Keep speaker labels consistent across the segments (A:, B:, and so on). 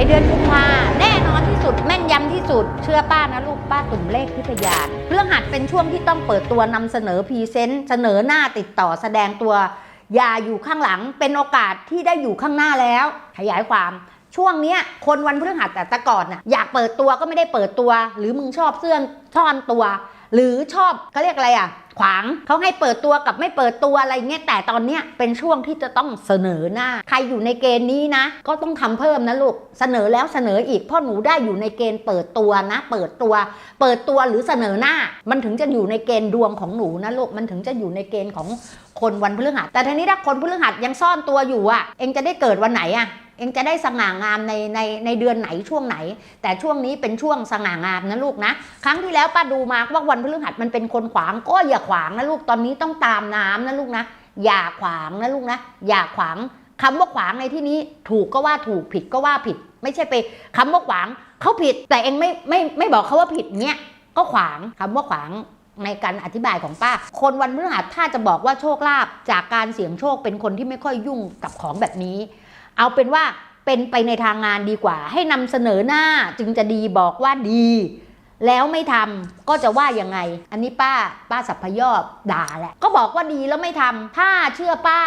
A: ในเดือนกุมภาแน่นอนที่สุดแม่นยำที่สุด เชื่อป้านะลูกป้าตุ่มเลขที่พยาเรื่องหัดเป็นช่วงที่ต้องเปิดตัวนำเสนอพรีเซนต์เสนอหน้าติดต่อแสดงตัว อย่าอยู่ข้างหลังเป็นโอกาสที่ได้อยู่ข้างหน้าแล้ว ขยายความช่วงเนี้ยคนวันพฤหัสแต่แต่ก่อนน่ะอยากเปิดตัวก็ไม่ได้เปิดตัว หรือมึงชอบเสื้อนซ่อนตัว หรือชอบเขาเรียกอะไรอะ ขวางเขาให้เปิดตัวกับไม่เปิดตัวอะไรเงี้ยแต่ตอนเนี้ยเป็นช่วงที่จะต้องเสนอหน้า ใครอยู่ในเกณฑ์นี้นะ ก็ต้องทำเพิ่มนะลูกเสนอแล้วเสนออีกเพราะหนูได้อยู่ในเกณฑ์เปิดตัวนะ เปิดตัว เปิดตัวหรือเสนอหน้า มันถึงจะอยู่ในเกณฑ์ดวงของหนูนะลูกมันถึงจะอยู่ในเกณฑ์ของคนวันพฤหัสแต่ทีนี้ถ้าคนพฤหัสยังซ่อนตัวอยู่อะ เองจะได้เกิดวันไหนอะ เองจะได้สง่างามในในในเดือนไหนช่วงไหน แต่ช่วงนี้เป็นช่วงสง่างามนะลูกนะ ครั้งที่แล้วป้าดูมาว่าวันพฤหัสมันเป็นคนขวางก็อย่าขวางนะลูกตอนนี้ต้องตามน้ำนะลูกนะ อย่าขวางนะลูกนะ อย่าขวางคำว่าขวางในที่นี้ถูกก็ว่าถูกผิดก็ว่าผิด ไม่ใช่ไปคำว่าขวางเขาผิด แต่เองไม่ไม่ไม่บอกเขาว่าผิดเนี้ยก็ขวางคำว่าขวางในการอธิบายของป้า คนวันพฤหัสถ้าจะบอกว่าโชคลาภจากการเสี่ยงโชคเป็นคนที่ไม่ค่อยยุ่งกับของแบบนี้ เอาเป็นว่าเป็นไปในทางงานดีกว่า ให้นำเสนอหน้าจึงจะดีบอกว่าดี แล้วไม่ทำก็จะว่ายังไง อันนี้ป้าป้าสัพพยอบด่าแหละก็บอกว่าดีแล้วไม่ทำถ้าเชื่อป้า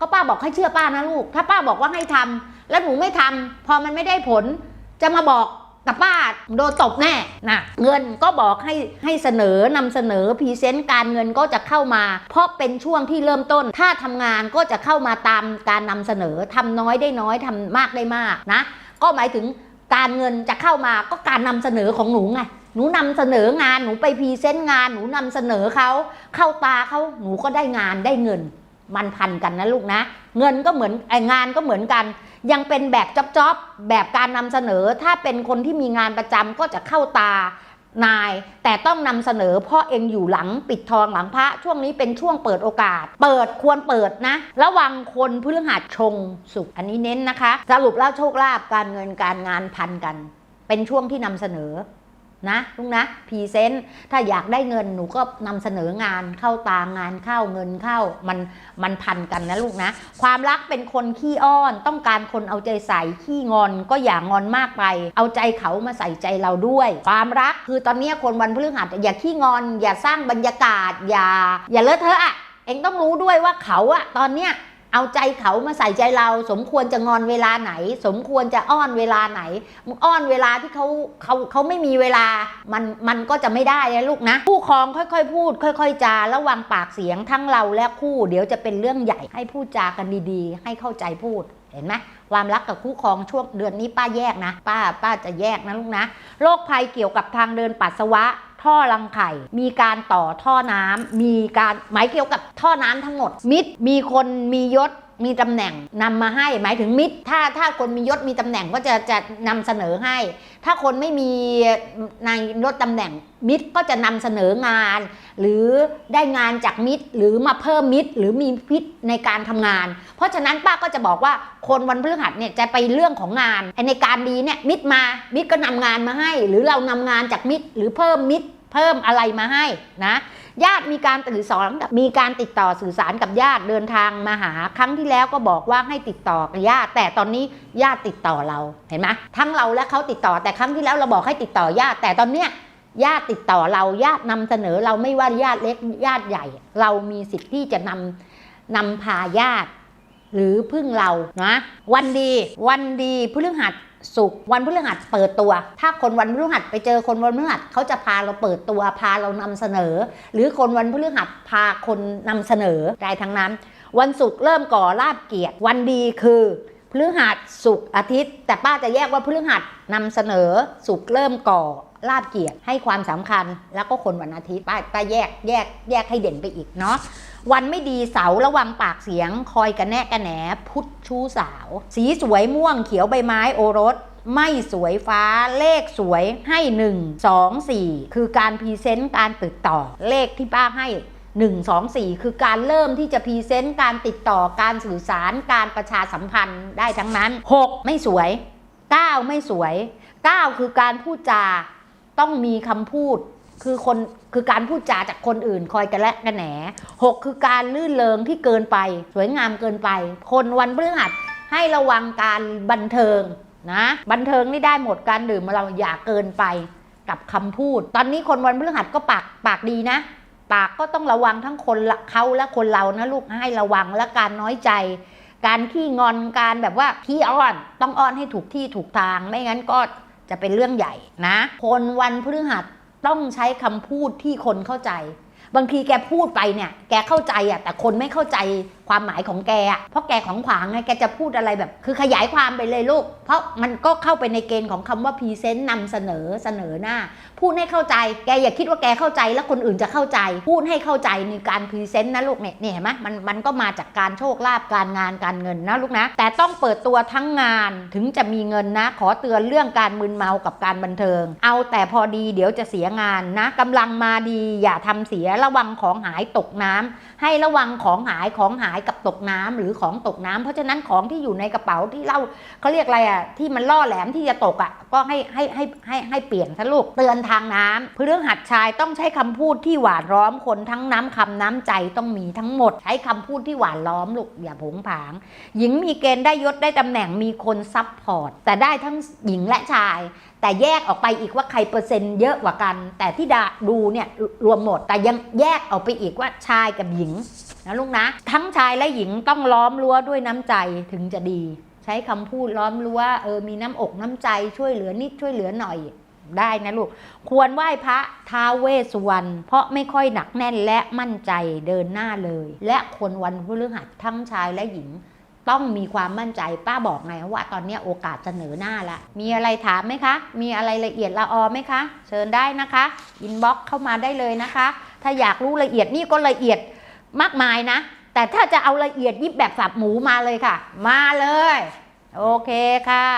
A: ก็ป้าบอกให้เชื่อป้านะลูก ถ้าป้าบอกว่าให้ทำแล้วหนูไม่ทำพอมันไม่ได้ผล จะมาบอก กับป้าโดนตบแน่นะเงินก็บอกให้ให้เสนอนำเสนอพรีเซนต์การเงินก็จะเข้ามา เพราะเป็นช่วงที่เริ่มต้น ถ้าทำงานก็จะเข้ามาตามการนำเสนอทำน้อยได้น้อยทำมากได้มากนะ ก็หมายถึงการเงินจะเข้ามาก็การนำเสนอของหนูไงหนูนำเสนองานหนูไปพรีเซนต์งานหนูนำเสนอเขาเข้าตาเขาหนูก็ได้งานได้เงิน มันพันกันนะลูกนะ เงินก็เหมือนไองานก็เหมือนกัน ยังเป็นแบบจ๊อบๆแบบการนำเสนอ ถ้าเป็นคนที่มีงานประจำก็จะเข้าตานาย แต่ต้องนำเสนอเพ่อเองอยู่หลังปิดทองหลังพระช่วงนี้เป็นช่วงเปิดโอกาส เปิดควรเปิดนะ ระวังคนพฤหัสชงสุขอันนี้เน้นนะคะ สรุปแล้วโชคลาภการเงินการงานพันกัน เป็นช่วงที่นำเสนอ นะลุงนะพรีเซนต์ถ้าอยากได้เงินหนูก็นำเสนองานเข้าตางานเข้าเงินเข้ามันมันพันกันนะลูกนะ ความรักเป็นคนขี้อ้อน ต้องการคนเอาใจใส่ขี้งอนก็อย่างงอนมากไป เอาใจเขามาใส่ใจเราด้วย ความรักคือตอนนี้คนวันพฤหัสอย่าขี้งอน อย่าสร้างบรรยากาศ อย่า อย่าเลอะเทอะอะเองต้องรู้ด้วยว่าเขาอะตอนเนี้ย เอาใจเขามาใส่ใจเรา สมควรจะงอนเวลาไหน สมควรจะอ้อนเวลาไหนอ้อนเวลาที่เขาเขาเขาไม่มีเวลา มันมันก็จะไม่ได้นะลูกนะ ผู้ครองค่อยๆ พูด ค่อยๆจาระวังปากเสียงทั้งเราและคู่ เดี๋ยวจะเป็นเรื่องใหญ่ให้พูดจากันดีๆ ให้เข้าใจพูดเห็นไหมความรักกับคู่ครองช่วงเดือนนี้ป้าแยกนะ ป้าป้าจะแยกนะลูกนะโรคภัยเกี่ยวกับทางเดินปัสสาวะ ท่อรังไข่ มีการต่อท่อน้ำมีการหมายเกี่ยวกับท่อน้ำทั้งหมด มิดมีคนมียศ มีตำแหน่งนำมาให้หมายถึงมิตร ถ้าถ้าคนมียศมีตำแหน่งก็จะจะนำเสนอให้ ถ้าคนไม่มีในยศตำแหน่งมิตรก็จะนำเสนองาน หรือได้งานจากมิตร หรือมาเพิ่มมิตร หรือมีพิษในการทำงาน เพราะฉะนั้นป้าก็จะบอกว่าคนวันพฤหัสเนี่ยจะไปเรื่องของงานในการดีเนี่ยมิตรมามิตรก็นำงานมาให้ หรือเรานำงานจากมิตร หรือเพิ่มมิตร เพิ่มอะไรมาให้นะ ญาติมีการตื่นสอนมีการติดต่อสื่อสารกับญาติเดินทางมาหา ครั้งที่แล้วก็บอกว่าให้ติดต่อกับญาติ แต่ตอนนี้ญาติติดต่อเราเห็นไหมทั้งเราและเขาติดต่อแต่ครั้งที่แล้วเราบอกให้ติดต่อญาติ แต่ตอนเนี้ยญาติติดต่อเราญาตินำเสนอเราไม่ว่าญาติเล็กญาติใหญ่ เรามีสิทธิ์ที่จะนำนำพาญาติ หรือพึ่งเรานะวันดี วันดีพฤหัส สุกร์วันพฤหัสเปิดตัว ถ้าคนวันพฤหัสไปเจอคนวันพฤหัสเขาจะพาเราเปิดตัวพาเรานำเสนอ หรือคนวันพฤหัสพาคนนำเสนอได้ทั้งนั้น วันศุกร์เริ่มก่อลาบเกียรติวันดีคือ พฤหัสศุกร์อาทิตย์ แต่ป้าจะแยกว่าพฤหัสนำเสนอศุกร์เริ่มก่อลาบเกียรติให้ความสำคัญแล้วก็คนวันอาทิตย์ป้าป้าแยกแยกแยกให้เด่นไปอีกเนาะวันไม่ดีเสาระวังปากเสียง คอยกระแนะกระแหนพุทธชู้สาว สีสวยม่วงเขียวใบไม้โอรส ไม่สวยฟ้าเลขสวยให้ 1 2 4 คือการพรีเซนต์การติดต่อเลขที่ป้าให้ 1 2 4 คือการเริ่มที่จะพรีเซนต์การติดต่อการสื่อสารการประชาสัมพันธ์ได้ทั้งนั้น 6 ไม่สวย 9 ไม่สวย 9 คือการพูดจาต้องมีคำพูดคือคนคือการพูดจาจากคนอื่นคอยกระและกระแหนหกคือการลื่นเลงที่เกินไป สวยงามเกินไป คนวันพฤหัสให้ระวังการบันเทิงนะบันเทิงนี่ได้หมดการดื่มเราอย่าเกินไปกับคำพูด ตอนนี้คนวันพฤหัสก็ปากปากดีนะ ปากก็ต้องระวังทั้งคนเขาและคนเรานะลูกให้ระวังและการน้อยใจ การขี้งอนการแบบว่าขี้อ้อนต้องอ้อนให้ถูกที่ถูกทางไม่งั้นก็จะเป็นเรื่องใหญ่นะ คนวันพฤหัสต้องใช้คำพูดที่คนเข้าใจ บางทีแกพูดไปเนี่ย แกเข้าใจอะแต่คนไม่เข้าใจ ความหมายของแกอะเพราะแกของขวางไงแกจะพูดอะไรแบบ คือขยายความไปเลยลูก เพราะมันก็เข้าไปในเกณฑ์ของคำว่าพรีเซนต์นำเสนอเสนอหน้า พูดให้เข้าใจ แกอย่าคิดว่าแกเข้าใจแล้วคนอื่นจะเข้าใจ พูดให้เข้าใจในการพรีเซนต์นะลูกเนี่ยเนี่ยเห็นไหมมันมันก็มาจากการโชคลาภการงานการเงินนะลูกนะ แต่ต้องเปิดตัวทั้งงานถึงจะมีเงินนะ ขอเตือนเรื่องการมึนเมากับการบันเทิง เอาแต่พอดีเดี๋ยวจะเสียงานนะกำลังมาดีอย่าทำเสียระวังของหายตกน้ำให้ระวังของหายของหายกับตกน้ำหรือของตกน้ำเพราะฉะนั้นของที่อยู่ในกระเป๋าที่เล่าเขาเรียกอะไรอะที่มันล่อแหลมที่จะตกอะก็ให้ให้ให้ให้ให้เปลี่ยนซะลูกเตือนทางน้ำเรื่องหัดชายต้องใช้คำพูดที่หวานล้อมคนทั้งน้ำคำน้ำใจต้องมีทั้งหมด ใช้คำพูดที่หวานล้อมลูกอย่าผงผาง หญิงมีเกณฑ์ได้ยศได้ตำแหน่งมีคนซับพอร์ตแต่ได้ทั้งหญิงและชาย แต่แยกออกไปอีกว่าใครเปอร์เซ็นต์เยอะกว่ากัน แต่ที่ดาดูเนี่ยรวมหมดแต่ยังแยกออกไปอีกว่าชายกับหญิงนะลูกนะ ทั้งชายายและหญิงต้องล้อมรั้วด้วยน้ำใจถึงจะดี ใช้คำพูดล้อมรั้วเออมีน้ำอกน้ำใจช่วยเหลือนิดช่วยเหลือหน่อยได้นะลูก ควรไหว้พระท้าเวสวรรณเพราะไม่ค่อยหนักแน่นและมั่นใจเดินหน้าเลย และคนวันพฤหัสทั้งชายและหญิง ต้องมีความมั่นใจป้าบอกไงว่าตอนนี้โอกาสเสนอหน้าละ มีอะไรถามไหมคะ มีอะไรละเอียดละออไหมคะ เชิญได้นะคะอินบ็อกเข้ามาได้เลยนะคะ ถ้าอยากรู้ละเอียดนี่ก็ละเอียดมากมายนะ แต่ถ้าจะเอาละเอียดยิบแบบสับหมูมาเลยค่ะ มาเลย โอเคค่ะ